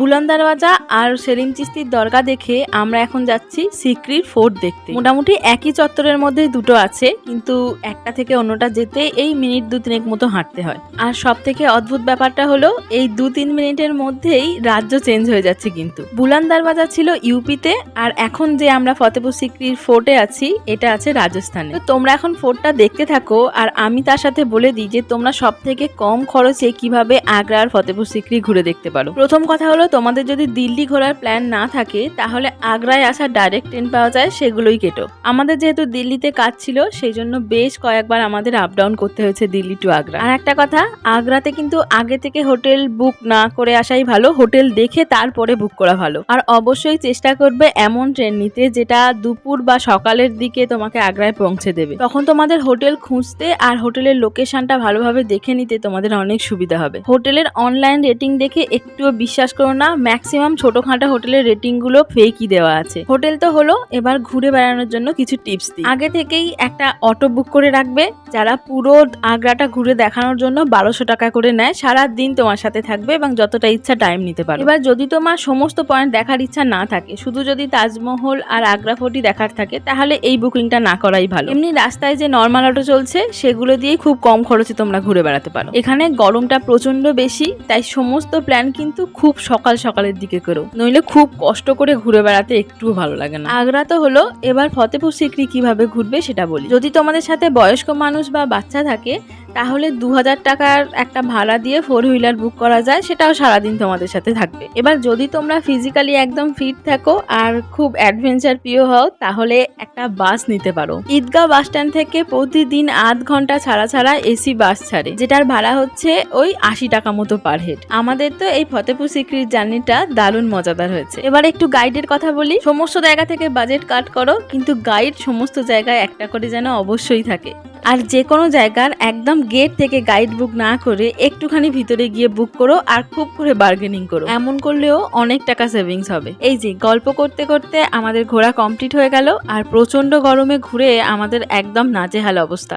বুলন দরওয়াজা আর সেলিম চিস্তির দরগা দেখে আমরা এখন যাচ্ছি সিক্রির ফোর্ট দেখতে। মোটামুটি একই চত্বরের মধ্যে দুটো আছে, কিন্তু একটা থেকে অন্যটা যেতে এই মিনিট দু তিনেক মতো হাঁটতে হয়। আর সব থেকে অদ্ভুত ব্যাপারটা হলো, এই দু তিন মিনিটের মধ্যেই রাজ্য চেঞ্জ হয়ে যাচ্ছে কিন্তু। বুলান দরওয়াজা ছিল ইউপিতে, আর এখন যে আমরা ফতেপুর সিক্রির ফোর্টে আছি, এটা আছে রাজস্থানে। তো তোমরা এখন ফোর্টটা দেখতে থাকো, আর আমি তার সাথে বলে দিই যে তোমরা সব থেকে কম খরচে কীভাবে আগ্রার ফতেপুর সিক্রি ঘুরে দেখতে পারো। প্রথম কথা হলো তোমাদের যদি দিল্লি ঘোরার প্ল্যান না থাকে, তাহলে আগ্রায় আসার ডাইরেক্ট ট্রেন পাওয়া যায়, সেগুলোই কেটো। আমাদের যেহেতু দিল্লিতে কাজ ছিল সেই জন্য বেশ কয়েকবার আমাদের আপ ডাউন করতে হয়েছে দিল্লি টু আগ্রা। আর একটা কথা, আগ্রাতে কিন্তু আগে থেকে হোটেল বুক না করে আসাই ভালো, হোটেল দেখে তারপরে বুক করা ভালো। আর অবশ্যই চেষ্টা করবে এমন ট্রেন নিতে, যেটা দুপুর বা সকালের দিকে তোমাকে আগ্রায় পৌঁছে দেবে। তখন তোমাদের হোটেল খুঁজতে আর হোটেলের লোকেশনটা ভালোভাবে দেখে নিতে তোমাদের অনেক সুবিধা হবে। হোটেলের অনলাইন রেটিং দেখে একটুও বিশ্বাস করো না ম্যাক্সিমাম ছোটখাটো হোটেলের রেটিংগুলো ফেকই দেওয়া আছে। হোটেল তো হলো, এবার ঘুরে বেড়ানোর জন্য কিছু টিপস দিই। আগে থেকেই একটা অটো বুক করে রাখবে, যারা পুরো আগ্রাটা ঘুরে দেখানোর জন্য বারোশো টাকা করে নেয় সারা দিন তোমার সাথে থাকবে এবং যতটা ইচ্ছা টাইম নিতে পারো। এবার যদি তোমার সমস্ত পয়েন্ট দেখার ইচ্ছা না থাকে, শুধু যদি তাজমহল আর আগ্রা ফোর্টই দেখার থাকে, তাহলে এই বুকিংটা না করাই ভালো। এমনি রাস্তায় যে নর্মাল অটো চলছে, সেগুলো দিয়ে খুব কম খরচে তোমরা ঘুরে বেড়াতে পারো। এখানে গরমটা প্রচণ্ড বেশি, তাই সমস্ত প্ল্যান কিন্তু খুব সকাল সকালের দিকে করো। নইলে খুব কষ্ট করে ঘুরে বেড়াতে একটুও ভালো লাগে না। আগ্রা তো হলো, এবার ফতেপুর সিক্রি কীভাবে ঘুরবে সেটা বলি। যদি তোমাদের সাথে বয়স্ক মানুষ বা বাচ্চা থাকে, তাহলে দু হাজার টাকার একটা ভাড়া দিয়ে ফোর হুইলার বুক করা যায়, সেটাও সারাদিন তোমাদের সাথে থাকবে। এবার যদি তোমরা ফিজিক্যালি একদম ফিট থাকো আর খুব অ্যাডভেঞ্চার প্রিয় হও, তাহলে একটা বাস নিতে পারো। ঈদগাঁও বাস স্ট্যান্ড থেকে প্রতিদিন আধ ঘণ্টা ছাড়া ছাড়া এসি বাস ছাড়ে, যেটার ভাড়া হচ্ছে ওই আশি টাকা মতো পার হেড আমাদের তো এই ফতেপুর সিক্রির জার্নিটা দারুণ মজাদার হয়েছে। এবার একটু গাইডের কথা বলি। সমস্ত জায়গা থেকে বাজেট কাট করো, কিন্তু গাইড সমস্ত জায়গায় একটা করে যেন অবশ্যই থাকে। আর যে কোনো জায়গার একদম গেট থেকে গাইড বুক না করে একটুখানি ভিতরে গিয়ে বুক করো আর খুব করে বার্গেনিং করো। এমন করলেও অনেক টাকা সেভিংস হবে। এই যে, গল্প করতে করতে আমাদের ঘোরা কমপ্লিট হয়ে গেল, আর প্রচণ্ড গরমে ঘুরে আমাদের একদম নাজেহাল অবস্থা।